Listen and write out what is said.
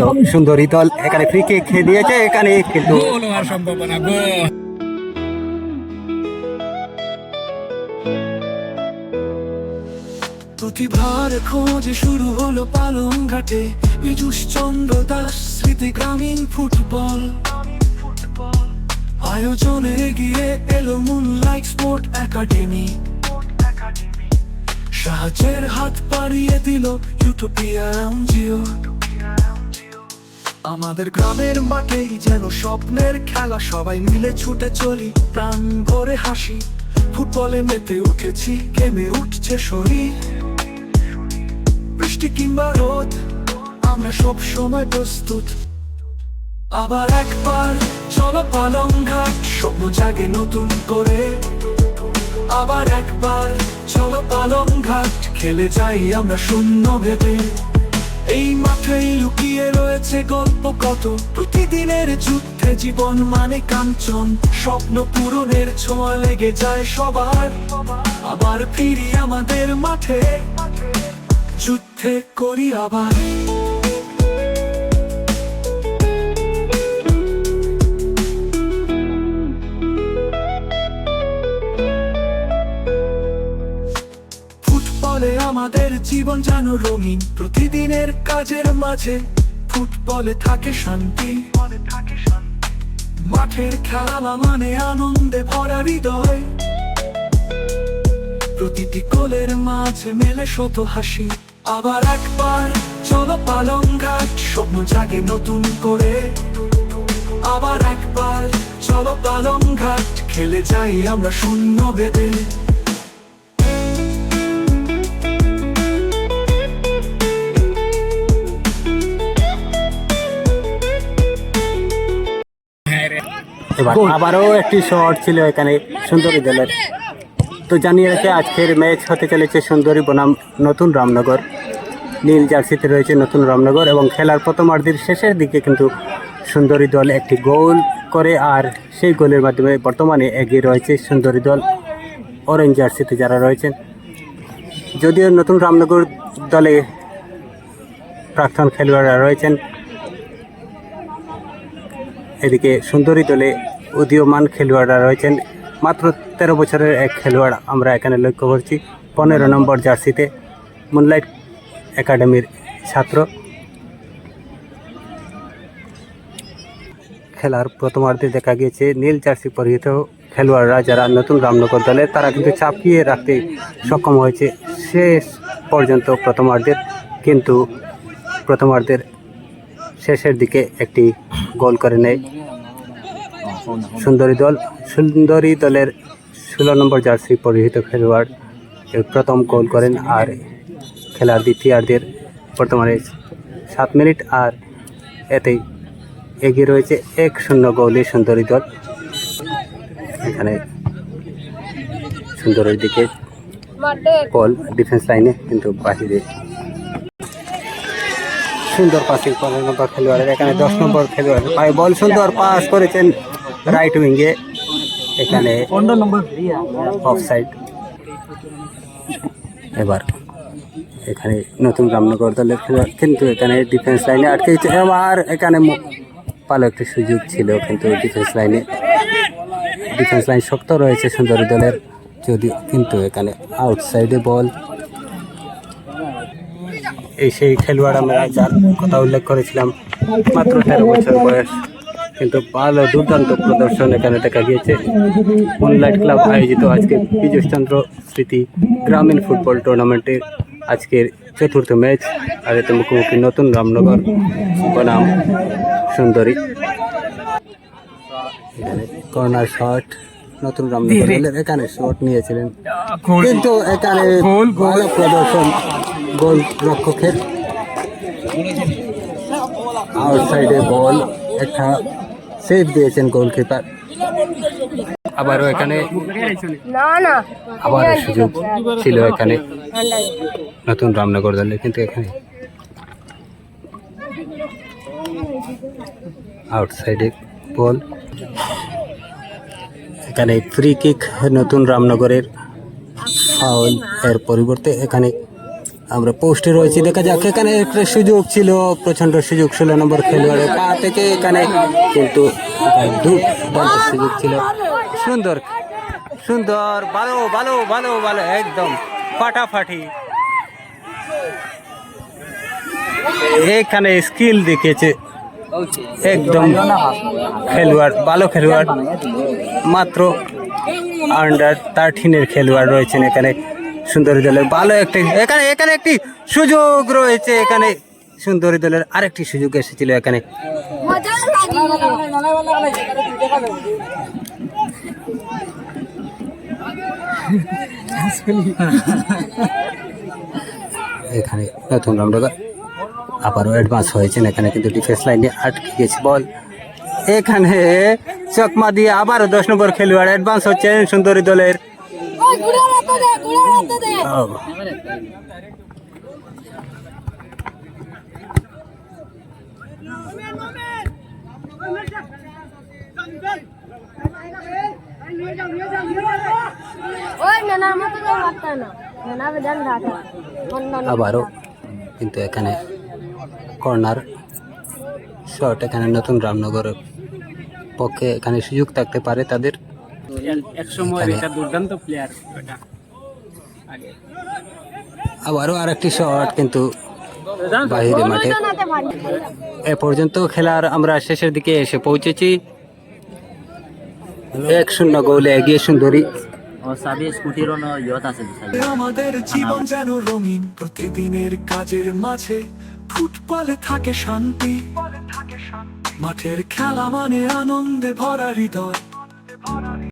তো সুন্দরী দল এখানে ফ্রি কিক খেয়ে দিয়েছে এখানে কিন্তু। সম্ভাবনা প্রতিভার খোঁজে শুরু হলো পালং ঘাটে পীযুষ চন্দ্র দাস স্মৃতি গ্রামীণ ফুটবল। আয়োজনে এগিয়ে এলো মুনলাইট স্পোর্ট একাডেমি সাহায্যের হাত পাড়িয়ে দিল ইউটোপিয়া এনজিও আমাদের গ্রামের মাঠেই যেন স্বপ্নের খেলা, সবাই মিলে ছুটে চলি, প্রাণ ভরে হাসি। ফুটবলে মেতে উঠেছি, গেমে উঠছে শরীর। বৃষ্টি কিংবা রোদ, আমরা সব সময় প্রস্তুত। আবার একবার চলো পালং ঘাট, স্বপ্ন জাগে নতুন করে। আবার একবার চলো পালং ঘাট, খেলে যাই আমরা শূন্য ভেবে এই মাঠেই লুকিয়ে রয়েছে গল্প কত? প্রতিদিনের যুদ্ধে জীবন মানে কাঞ্চন। স্বপ্ন পূরণের ছোঁয়া লেগে যায় সবার। আবার ফিরি আমাদের মাঠে। যুদ্ধে করি আবার। জীবন যেন রঙিন প্রতিদিনের কাজের মাঝে ফুটবলে থাকে শান্তি। মাঠের খেলা মানে আনন্দে ভরা হৃদয়। প্রতিটি কোলের মাঝে মেলে শত হাসি। আবার একবার চলো পালং ঘাট স্বপ্ন জাগে নতুন করে। আবার একবার চলো পালং ঘাট খেলে যাই আমরা শূন্য বেদে। আবারও একটি শট ছিল এখানে সুন্দরী দলের। তো জানিয়ে রাখি আজকের ম্যাচ হতে চলেছে সুন্দরী বনাম নতুন রামনগর। নীল জার্সিতে রয়েছে নতুন রামনগর এবং খেলার প্রথমার্ধের শেষের দিকে কিন্তু সুন্দরী দল একটি গোল করে আর সেই গোলের মাধ্যমে বর্তমানে এগিয়ে রয়েছে সুন্দরী দল অরেঞ্জ জার্সিতে যারা রয়েছেন। যদিও নতুন রামনগর দলে প্রাক্তন খেলোয়াড়রা রয়েছেন এদিকে সুন্দরী দলে উদীয়মান খেলোয়াড়রা রয়েছেন। মাত্র তেরো বছরের এক খেলোয়াড় আমরা এখানে লক্ষ্য করছি। পনেরো নম্বর জার্সিতে মুনলাইট একাডেমির ছাত্র। খেলার প্রথমার্ধে দেখা গিয়েছে, নীল জার্সি পরিহিত খেলোয়াড়রা যারা নতুন রামনগর দলে, তারা কিন্তু চাপিয়ে রাখতে সক্ষম হয়েছে। শেষ পর্যন্ত প্রথমার্ধের, কিন্তু প্রথমার্ধের শেষের দিকে একটি গোল করে নেয়। সুন্দরী দল, সুন্দরী দলের ষোলো নম্বর জার্সি পরিহিত খেলোয়াড় প্রথম গোল করেন আর খেলার দ্বিতীয়ার্ধের বর্তমানে সাত মিনিট আর এতেই এগিয়ে রয়েছে এক শূন্য গোলে সুন্দরী দল। এখানে সুন্দরের দিকে বল ডিফেন্স লাইনে কিন্তু বাহিরে। সুন্দর পাসিং পনেরো নম্বর খেলোয়াড়ের, এখানে দশ নম্বর খেলোয়াড়। বল সুন্দর পাস করেছেন। রাইট উইঙ্গে এখানে অফ সাইড এবার এখানে নতুন রামনগর দলের খেলোয়াড় কিন্তু এখানে ডিফেন্স লাইনে আটকে। এবার এখানে ভালো একটি সুযোগ ছিল কিন্তু ডিফেন্স লাইনে ডিফেন্স লাইন শক্ত রয়েছে সুন্দরী দলের যদি কিন্তু এখানে আউটসাইডে বল এই সেই খেলোয়াড় আমরা যার কথা উল্লেখ করেছিলাম মাত্র তেরো বছর বয়স। কিন্তু ভালো দুর্দান্ত প্রদর্শন এখানে দেখা গিয়েছে। মুনলাইট ক্লাব আয়োজিত আজকে পীযুষ চন্দ্র স্মৃতি গ্রামীণ ফুটবল টুর্নামেন্টের আজকের চতুর্থ ম্যাচ আর এতে মুখোমুখি নতুন রামনগর। বনাম সুন্দরী। কর্নার শট নতুন রামনগর এখানে শট নিয়েছিলেন। কিন্তু এখানে। ভালো প্রদর্শন গোল রক্ষকের। আউটসাইডে বল একটা সেভ দিয়েছেন গোলকিপার আবারও এখানে না না। আবার সুযোগ ছিল এখানে। নতুন রামনগর দলের কিন্তু এখানে। আউটসাইডে বল এখানে ফ্রি কিক নতুন রামনগরের। ফাউল এর পরিবর্তে এখানে আমরা পোস্টে রয়েছি, দেখা যাক। এখানে একটা সুযোগ ছিল প্রচণ্ড সুযোগ, ষোলো নম্বর খেলোয়াড়ের পা থেকে এখানে কিন্তু সুযোগ ছিল। সুন্দর সুন্দর, ভালো ভালো ভালো ভালো, একদম, ফাটাফাটি। এখানে স্কিল দেখিয়েছে, একদম খেলোয়াড়, ভালো খেলোয়াড়, মাত্র আন্ডার থার্টিনের খেলোয়াড় রয়েছেন এখানে। সুন্দরী দলের ভালো একটি, এখানে এখানে একটি সুযোগ রয়েছে, এখানে সুন্দরী দলের আরেকটি সুযোগ এসেছিল এখানে। এখানে নতুন রামনগর আবারও অ্যাডভান্স হয়েছেন, এখানে কিন্তু ডিফেন্স লাইনে আটকে গেছে বল এখানে চকমা দিয়ে আবারও দশ নম্বর খেলোয়াড় অ্যাডভান্স হচ্ছেন সুন্দরী দলের আবারও কিন্তু এখানে কর্নার শট এখানে নতুন রামনগরের পক্ষে এখানে সুযোগ থাকতে পারে তাদের। এক সময় এটা দুর্দান্ত প্লেয়ার আবারও আরেকটি শট কিন্তু বাহিরে মাঠে। এ পর্যন্ত খেলার আমরা শেষের দিকে এসে পৌঁছেছি। এক শূন্য গোলে এগিয়ে সুন্দরী। আমাদের জীবন যেন রঙিন প্রতিদিনের কাজের মাঝে ফুটবলে থাকে শান্তি। মাঠের খেলা মানে আনন্দে ভরা হৃদয়।